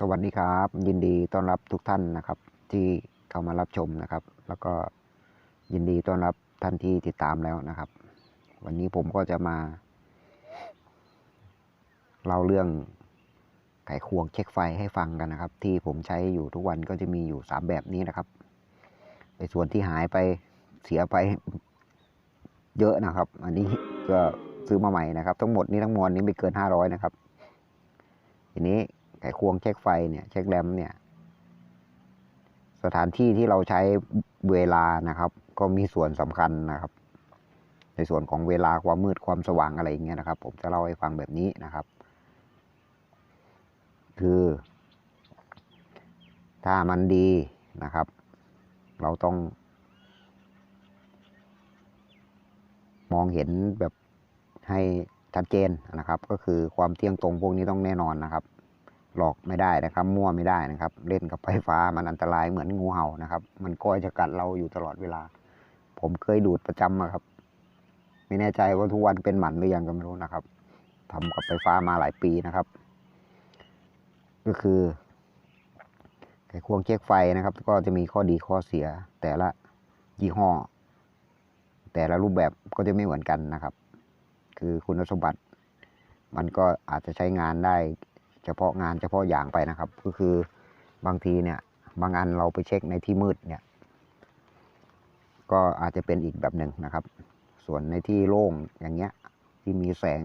สวัสดีครับ ยินดีต้อนรับทุกท่านนะครับ ที่เข้ามารับชมนะครับ แล้วก็ยินดีต้อนรับท่านที่ติดตามแล้วนะครับ วันนี้ผมก็จะมาเล่าเรื่องไขควงเช็คไฟให้ฟังกันนะครับ ที่ผมใช้อยู่ทุกวันก็จะมีอยู่สามแบบนี้นะครับในส่วนที่หายไปเสียไปเยอะนะครับ อันนี้ก็ซื้อมาใหม่นะครับ ทั้งหมดนี้ทั้งมวลนี้ไม่เกินห้าร้อยนะครับทีนี้ ไขควงเช็คไฟเนี่ยเช็คแรมเนี่ย สถานที่ที่เราใช้เวลานะครับ ก็มีส่วนสำคัญนะครับ ในส่วนของเวลาความมืดความสว่างอะไรอย่างเงี้ยนะครับ ผมจะเล่าให้ฟังแบบนี้นะครับ คือถ้ามันดีนะครับ เราต้อง มองเห็นแบบให้ชัดเจนนะครับ ก็คือความเที่ยงตรงพวกนี้ต้องแน่นอนนะครับ หลอกไม่ได้นะครับ มั่วไม่ได้นะครับ เล่นกับไฟฟ้ามันอันตรายเหมือนงูเห่านะครับ มันก็จะกัดเราอยู่ตลอดเวลา ผมเคยดูดประจำอะครับ ไม่แน่ใจว่าทุกวันเป็นหมันหรือยังก็ไม่รู้นะครับทำกับไฟฟ้ามาหลายปีนะครับ ก็คือไขควงเช็คไฟนะครับ ก็จะมีข้อดีข้อเสีย แต่ละยี่ห้อ แต่ละรูปแบบก็จะไม่เหมือนกันนะครับ คือคุณสมบัติ มันก็อาจจะใช้งานได้ เฉพาะงานเฉพาะอย่างไปนะครับ ก็คือบางทีเนี่ยบางอันเราไปเช็คในที่มืดเนี่ย ก็อาจจะเป็นอีกแบบหนึ่งนะครับ ส่วนในที่โล่งอย่างเงี้ยที่มีแสง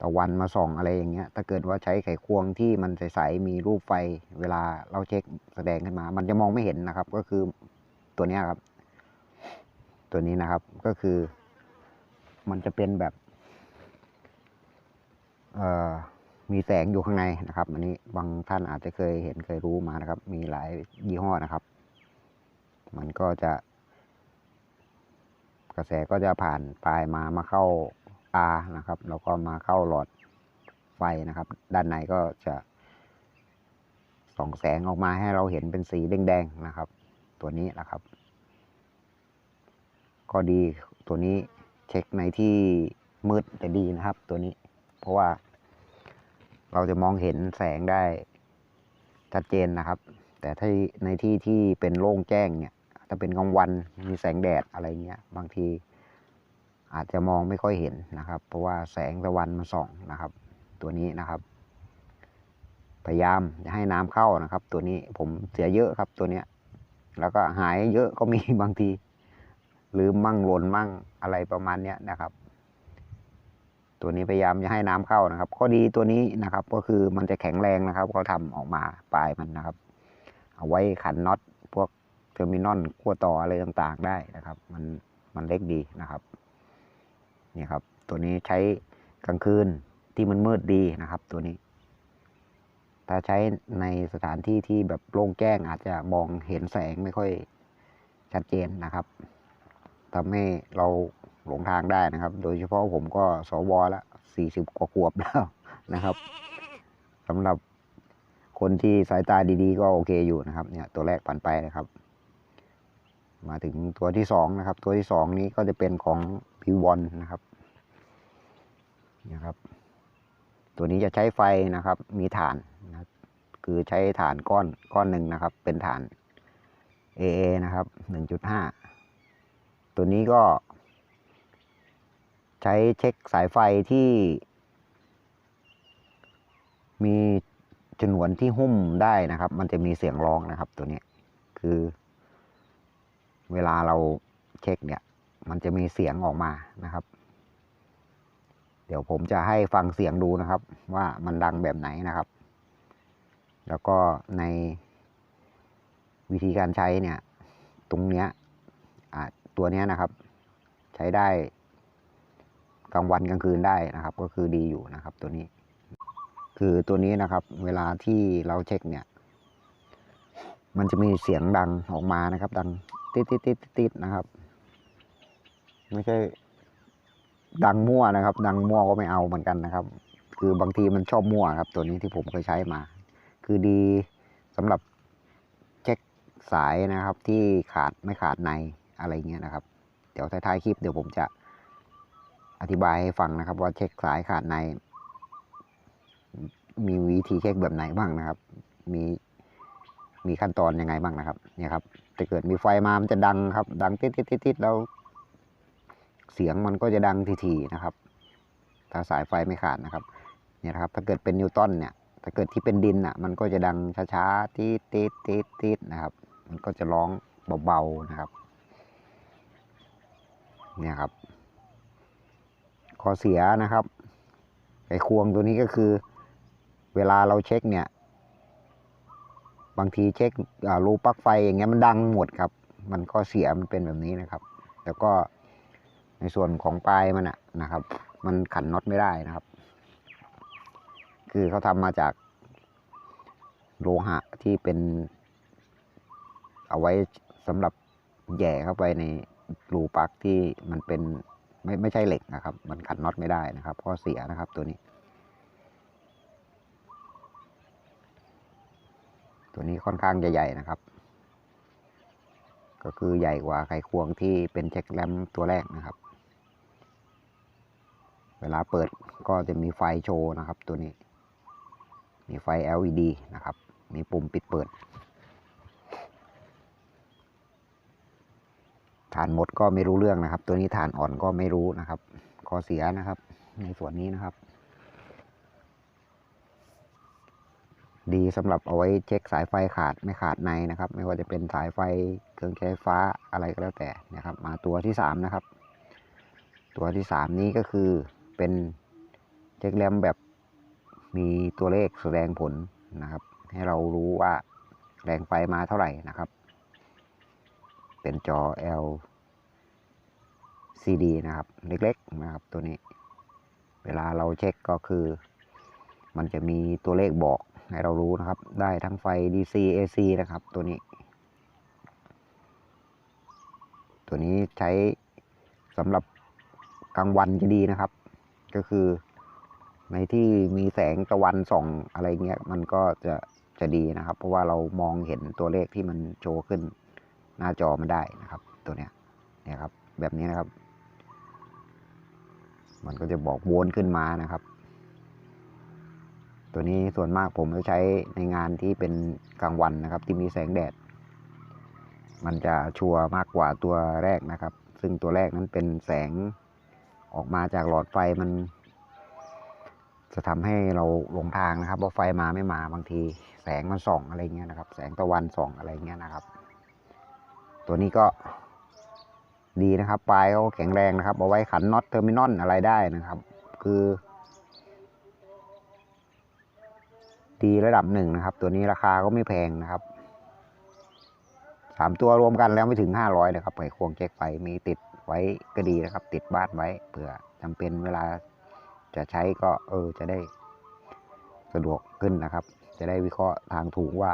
ตะวันมาส่องอะไรอย่างเงี้ย ถ้าเกิดว่าใช้ไขควงที่มันใสๆมีรูปไฟเวลาเราเช็คแสดงขึ้นมา มันจะมองไม่เห็นนะครับ ก็คือตัวเนี้ยครับ ตัวนี้นะครับก็คือ มันจะเป็นแบบ เอ่อ มีแสงอยู่ข้างในนะครับ อันนี้บางท่านอาจจะเคยเห็นเคยรู้มานะครับ มีหลายยี่ห้อนะครับ มันก็จะ กระแสก็จะผ่านปลายมามาเข้าอานะครับ แล้วก็มาเข้าหลอดไฟนะครับ ด้านในก็จะส่องแสงออกมาให้เราเห็นเป็นสีแดงๆนะครับ ตัวนี้นะครับ ก็ดีตัวนี้เช็คในที่มืดจะดีนะครับ ตัวนี้ เพราะว่า เราจะมองเห็นแสงได้ชัดเจนนะครับ แต่ถ้าในที่ที่เป็นโล่งแจ้งเนี่ยถ้าเป็นกลางวันมีแสงแดดอะไรเงี้ยบางทีอาจจะมองไม่ค่อยเห็นนะครับ เพราะว่าแสงตะวันมาส่องนะครับ ตัวนี้นะครับ พยายามจะให้น้ำเข้านะครับ ตัวนี้ผมเสียเยอะครับตัวเนี้ย แล้วก็หายเยอะก็มีบางทีลืมมั่งหล่นมั่งอะไรประมาณเนี้ยนะครับ ตัวนี้พยายามจะให้น้ำเข้านะครับ ข้อดีตัวนี้นะครับ ก็คือมันจะแข็งแรงนะครับเขาทำออกมาปลายมันนะครับ เอาไว้ขันน็อตพวกเทอร์มินอลขั้วต่ออะไรต่างๆได้นะครับ มันมันเล็กดีนะครับนี่ครับ ตัวนี้ใช้กลางคืนที่มันมืดดีนะครับ ตัวนี้ ถ้าใช้ในสถานที่ที่แบบโล่งแจ้งอาจจะมองเห็นแสงไม่ค่อยชัดเจนนะครับทำให้เรา หลงทางได้นะครับ โดยเฉพาะผมก็สวละสี่สิบกว่าขวบแล้วนะครับสำหรับคนที่สายตาดีๆ ก็โอเคอยู่นะครับ เนี่ยตัวแรกผ่านไปนะครับ มาถึงตัวที่สองนะครับ ตัวที่สองนี้ก็จะเป็นของพิวอนนะครับนะครับ ตัวนี้จะใช้ไฟนะครับ มีฐานนะครับคือใช้ฐานก้อนก้อนหนึ่งนะครับ เป็นฐาน AA นะครับหนึ่งจุดห้าตัวนี้ก็ ใช้เช็คสายไฟที่ มีฉนวนที่หุ้มได้นะครับ มันจะมีเสียงร้องนะครับ ตัวนี้คือ เวลาเราเช็คเนี่ย มันจะมีเสียงออกมานะครับ เดี๋ยวผมจะให้ฟังเสียงดูนะครับ ว่ามันดังแบบไหนนะครับ แล้วก็ในวิธีการใช้เนี่ย ตรงเนี้ยตัวเนี้ยนะครับ ใช้ได้ กลางวันกลางคืนได้นะครับ ก็คือดีอยู่นะครับ ตัวนี้ คือตัวนี้นะครับ เวลาที่เราเช็คเนี่ย มันจะมีเสียงดังออกมานะครับ ดังติดติดติดติดนะครับ ไม่ใช่ดังมั่วนะครับ ดังมั่วก็ไม่เอาเหมือนกันนะครับ คือบางทีมันชอบมั่วครับ ตัวนี้ที่ผมเคยใช้มา คือดีสำหรับเช็คสายนะครับ ที่ขาดไม่ขาดในอะไรเงี้ยนะครับ เดี๋ยวท้ายๆคลิปเดี๋ยวผมจะ อธิบายให้ฟังนะครับ ว่าเช็คสายขาดใน มีวิธีเช็คแบบไหนบ้างนะครับ มีมีขั้นตอนยังไงบ้างนะครับ เนี่ยครับถ้าเกิดมีไฟมามันจะดังครับ ดังติดติดติดติดแล้ว เสียงมันก็จะดังทีๆนะครับ ถ้าสายไฟไม่ขาดนะครับ เนี่ยครับ ถ้าเกิดเป็นนิวตันเนี่ย ถ้าเกิดที่เป็นดินอะ มันก็จะดังช้าๆตีดตีดตีดตีดนะครับ มันก็จะร้องเบาๆนะครับ เนี่ยครับ ขอเสียนะครับ ไอ้ควงตัวนี้ก็คือ เวลาเราเช็คเนี่ย บางทีเช็ครูปลั๊กไฟอย่างเงี้ยมันดังหมดครับ มันก็เสียมันเป็นแบบนี้นะครับ แล้วก็ในส่วนของปลายมันอะนะครับ มันขันน็อตไม่ได้นะครับ คือเขาทำมาจากโลหะที่เป็น เอาไว้สำหรับแย่เข้าไปในรูปลั๊กที่มันเป็น ไม่ไม่ใช่เหล็กนะครับ มันขันน็อตไม่ได้นะครับข้อเสียนะครับตัวนี้ ตัวนี้ค่อนข้างใหญ่ๆนะครับ ก็คือใหญ่กว่าไขควงที่เป็นเช็คแรมตัวแรกนะครับ เวลาเปิดก็จะมีไฟโชว์นะครับตัวนี้ มีไฟ LED นะครับ มีปุ่มปิดเปิด ฐานหมดก็ไม่รู้เรื่องนะครับ ตัวนี้ฐานอ่อนก็ไม่รู้นะครับข้อเสียนะครับ ในส่วนนี้นะครับ ดีสำหรับเอาไว้เช็คสายไฟขาดไม่ขาดในนะครับ ไม่ว่าจะเป็นสายไฟเครื่องใช้ฟฟ้าอะไรก็แล้วแต่นะครับ มาตัวที่สามนะครับ ตัวที่สามนี้ก็คือเป็นเช็คแรมแบบมีตัวเลขแสดงผลนะครับ ให้เรารู้ว่าแรงไฟมาเท่าไหร่นะครับ เป็นจอ LCD นะครับ เล็กๆนะครับตัวนี้ เวลาเราเช็คก็คือ มันจะมีตัวเลขบอกให้เรารู้นะครับ ได้ทั้งไฟ DC AC นะครับตัวนี้ ตัวนี้ใช้สำหรับกลางวันจะดีนะครับ ก็คือในที่มีแสงตะวันส่องอะไรเงี้ยมันก็จะจะดีนะครับ เพราะว่าเรามองเห็นตัวเลขที่มันโชว์ขึ้น หน้าจอมันได้นะครับ ตัวเนี้ยเนี่ยครับ แบบนี้นะครับ มันก็จะบอกวนขึ้นมานะครับ ตัวนี้ส่วนมากผมจะใช้ในงานที่เป็นกลางวันนะครับ ที่มีแสงแดด มันจะชัวร์มากกว่าตัวแรกนะครับ ซึ่งตัวแรกนั้นเป็นแสงออกมาจากหลอดไฟมันจะทำให้เราหลงทางนะครับว่าไฟมาไม่มาบางที แสงมันส่องอะไรเงี้ยนะครับ แสงตะวันส่องอะไรเงี้ยนะครับ ตัวนี้ก็ดีนะครับปลายเขาแข็งแรงนะครับเอาไว้ขันน็อตเทอร์มินอลอะไรได้นะครับ คือ ดีระดับหนึ่งนะครับ ตัวนี้ราคาก็ไม่แพงนะครับสามตัวรวมกันแล้วไม่ถึงห้าร้อยนะครับไขควงแจ็คไฟมีติดไว้ก็ดีนะครับ ติดบ้านไว้เผื่อจำเป็นเวลาจะใช้ก็เออจะได้สะดวกขึ้นนะครับ จะได้วิเคราะห์ทางถูกว่า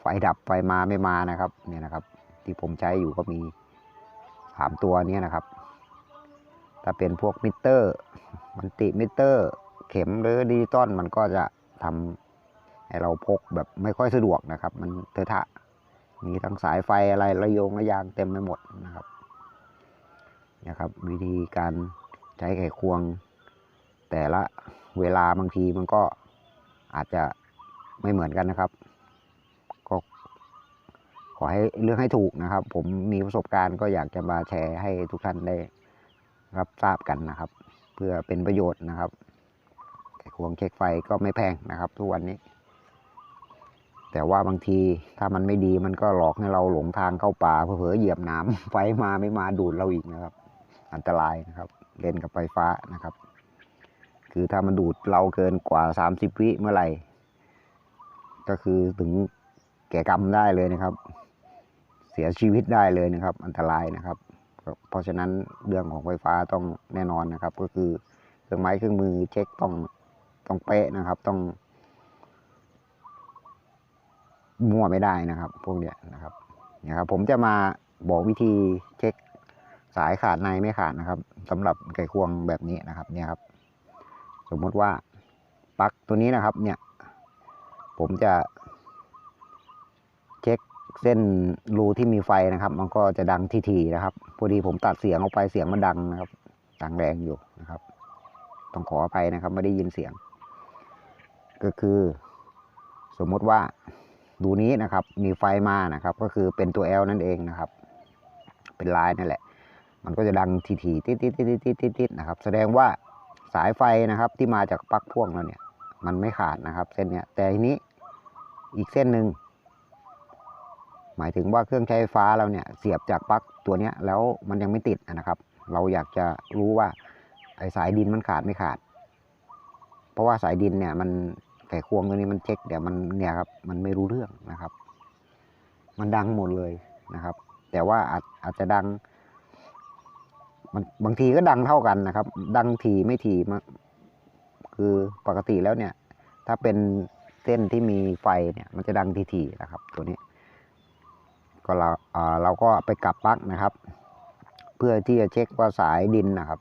ไฟดับไฟมาไม่มานะครับเนี่ยนะครับ ที่ผมใช้อยู่ก็มีสามตัวนี้นะครับ ถ้าเป็นพวกมิเตอร์มันติมิเตอร์ เข็มหรือดิจิตอลมันก็จะทำให้เราพกแบบไม่ค่อยสะดวกนะครับ มันเทอะทะมีทั้งสายไฟอะไรระโยงระยางเต็มไปหมดนะครับนะครับ วิธีการใช้ไขควง แต่ละเวลาบางทีมันก็อาจจะไม่เหมือนกันนะครับ ขอให้เลือกให้ถูกนะครับ ผมมีประสบการณ์ก็อยากจะมาแชร์ให้ทุกท่านได้รับทราบกันนะครับ เพื่อเป็นประโยชน์นะครับไขควงเช็คไฟก็ไม่แพงนะครับ ทุกวันนี้ แต่ว่าบางทีถ้ามันไม่ดีมันก็หลอกให้เราหลงทางเข้าป่าเผลอเหยียบน้ำไฟมาไม่มาดูดเราอีกนะครับ อันตรายนะครับ เล่นกับไฟฟ้านะครับ คือถ้ามันดูดเราเกินกว่า 30 วิเมื่อไหร่ ก็คือถึงแก่กรรมได้เลยนะครับ เสียชีวิตได้เลยนะครับ อันตรายนะครับ เพราะฉะนั้นเรื่องของไฟฟ้าต้องแน่นอนนะครับ ก็คือเครื่องไม้เครื่องมือเช็คต้องต้องเป๊ะนะครับ ต้องมั่วไม่ได้นะครับ พวกเนี้ยนะครับนะครับ ผมจะมาบอกวิธีเช็คสายขาดในไม่ขาดนะครับสำหรับไขควงแบบนี้นะครับ เนี่ยครับ สมมติว่าปลั๊กตัวนี้นะครับ เนี่ย ผมจะเช็ค เส้นรูที่มีไฟนะครับ มันก็จะดังทีๆนะครับพอดีผมตัดเสียงออกไปเสียงมันดังนะครับดังแรงอยู่นะครับ ต้องขออภัยนะครับไม่ได้ยินเสียง ก็คือ สมมติว่าดูนี้นะครับ มีไฟมานะครับ ก็คือเป็นตัว L นั่นเองนะครับ เป็นลายนั่นแหละ มันก็จะดังทีๆติดๆติดๆติดติดนะครับ แสดงว่าสายไฟนะครับที่มาจากปลั๊กพ่วงเราเนี่ย มันไม่ขาดนะครับ เส้นเนี้ยแต่ทีนี้อีกเส้นหนึ่ง หมายถึงว่าเครื่องใช้ไฟฟ้าเราเนี่ยเสียบจากปลั๊กตัวนี้แล้วมันยังไม่ติดนะครับ เราอยากจะรู้ว่าไอสายดินมันขาดไม่ขาด เพราะว่าสายดินเนี่ยมันไขควงตัวนี้มันเช็คเดี๋ยวมันเนี่ยครับมันไม่รู้เรื่องนะครับ มันดังหมดเลยนะครับ แต่ว่าอาจอาจจะดัง มันบางทีก็ดังเท่ากันนะครับ ดังทีไม่ทีมาคือปกติแล้วเนี่ย ถ้าเป็นเส้นที่มีไฟเนี่ย มันจะดังทีๆนะครับ ตัวนี้ ก็เราเอ่อเราก็ไปกลับปลั๊กนะครับ เพื่อที่จะเช็คว่าสายดินนะครับ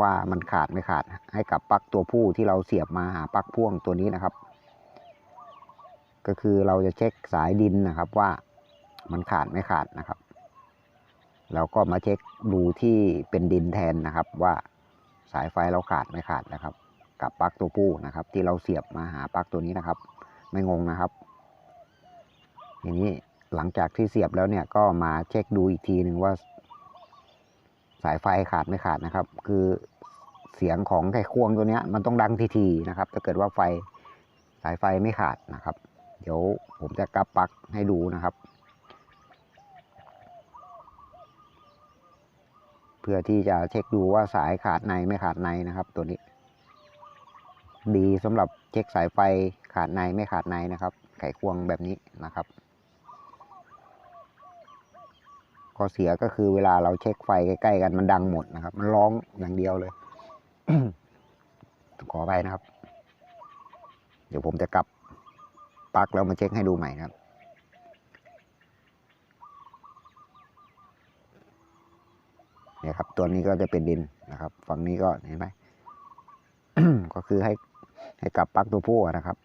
ว่ามันขาดไม่ขาด ให้กับปลั๊กตัวผู้ที่เราเสียบมาหาปลั๊กพ่วงตัวนี้นะครับ ก็คือเราจะเช็คสายดินนะครับว่ามันขาดไม่ขาดนะครับเราก็มาเช็คดูที่เป็นดินแทนนะครับ ว่าสายไฟเราขาดไม่ขาดนะครับ กับปลั๊กตัวผู้นะครับ ที่เราเสียบมาหาปลั๊กตัวนี้นะครับ ไม่งงนะครับทีนี้ หลังจากที่เสียบแล้วเนี่ยก็มาเช็คดูอีกทีหนึ่งว่า สายไฟขาดไม่ขาดนะครับ คือเสียงของไขควงตัวเนี้ยมันต้องดังทีๆนะครับ ถ้าเกิดว่าไฟสายไฟไม่ขาดนะครับ เดี๋ยวผมจะกลับปักให้ดูนะครับ เพื่อที่จะเช็คดูว่าสายขาดในไม่ขาดในนะครับ ตัวนี้ ดีสำหรับเช็คสายไฟขาดในไม่ขาดในนะครับ ไขควงแบบนี้นะครับ ข้อเสียก็คือเวลาเราเช็คไฟใกล้ๆกันมันดังหมดนะครับ มันร้องอย่างเดียวเลย ขอไปนะครับ เดี๋ยวผมจะกลับปลั๊กแล้วมาเช็คให้ดูใหม่นะครับเนี่ยครับ ตัวนี้ก็จะเป็นดินนะครับ ฝั่งนี้ก็เห็นไหมก็คือให้ให้กลับปลั๊กตัวผู้นะครับ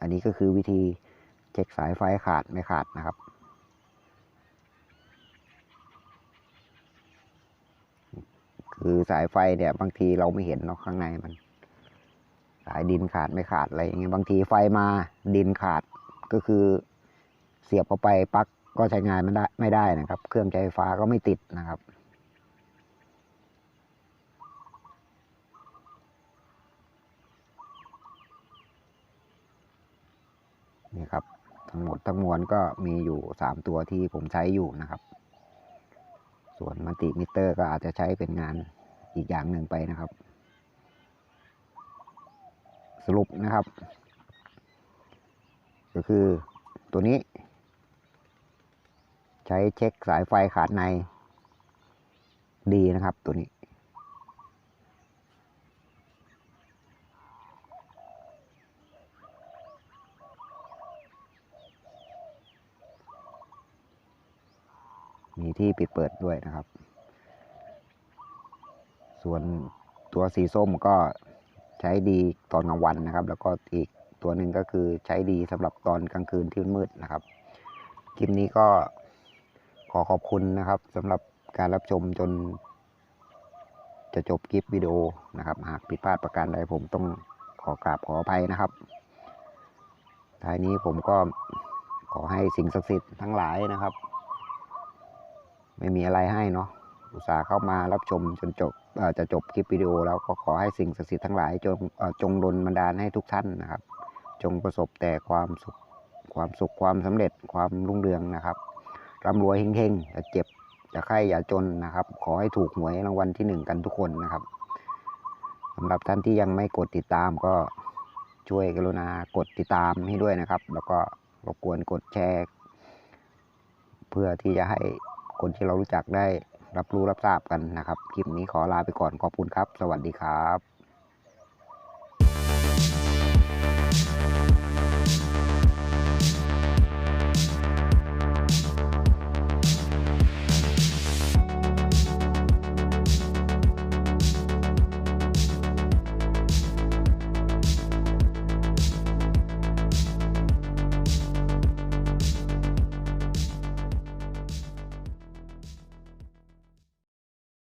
อันนี้ก็คือวิธีเช็คสายไฟขาดไม่ขาดนะครับ คือสายไฟเนี่ย บางทีเราไม่เห็นเนาะข้างในมัน สายดินขาดไม่ขาดอะไรอย่างเงี้ยบางทีไฟมาดินขาดก็คือเสียบเข้าไปปลั๊กก็ใช้งานไม่ได้ไม่ได้นะครับ เครื่องใช้ไฟฟ้าก็ไม่ติดนะครับนี่ครับ ทั้งหมดทั้งมวลก็มีอยู่สามตัวที่ผมใช้อยู่นะครับ ส่วนมัลติมิเตอร์ก็อาจจะใช้เป็นงานอีกอย่างหนึ่งไปนะครับ สรุปนะครับ ก็คือตัวนี้ ใช้เช็คสายไฟขาดในดีนะครับตัวนี้ มีที่ปิดเปิดด้วยนะครับ ส่วนตัวสีส้มก็ใช้ดีตอนกลางวันนะครับ แล้วก็อีกตัวหนึ่งก็คือใช้ดีสำหรับตอนกลางคืนที่มืดนะครับ คลิปนี้ก็ขอขอบคุณนะครับสำหรับการรับชมจน จะจบคลิปวิดีโอนะครับ หากผิดพลาดประการใดผมต้องขอกราบขออภัยนะครับท้ายนี้ผมก็ขอให้สิ่งศักดิ์สิทธิ์ทั้งหลายนะครับ ไม่มีอะไรให้เนาะอุตส่าห์เข้ามารับชมจนจบเอ่อจะจบคลิปวิดีโอแล้วก็ขอให้สิ่งศักดิ์สิทธิ์ทั้งหลายจงเอ่อจงดลบันดาลให้ทุกท่านนะครับ จงประสบแต่ความสุขความสุขความสำเร็จความรุ่งเรืองนะครับร่ำรวยเฮงๆอย่าเจ็บอย่าไข้อย่าจนนะครับ ขอให้ถูกหวยรางวัลที่หนึ่งกันทุกคนนะครับสำหรับท่านที่ยังไม่กดติดตามก็ช่วยกรุณากดติดตามให้ด้วยนะครับ แล้วก็รบกวนกดแชร์ เพื่อที่จะให้ คนที่เรารู้จักได้รับรู้รับทราบกันนะครับ คลิปนี้ขอลาไปก่อนขอบคุณครับ สวัสดีครับ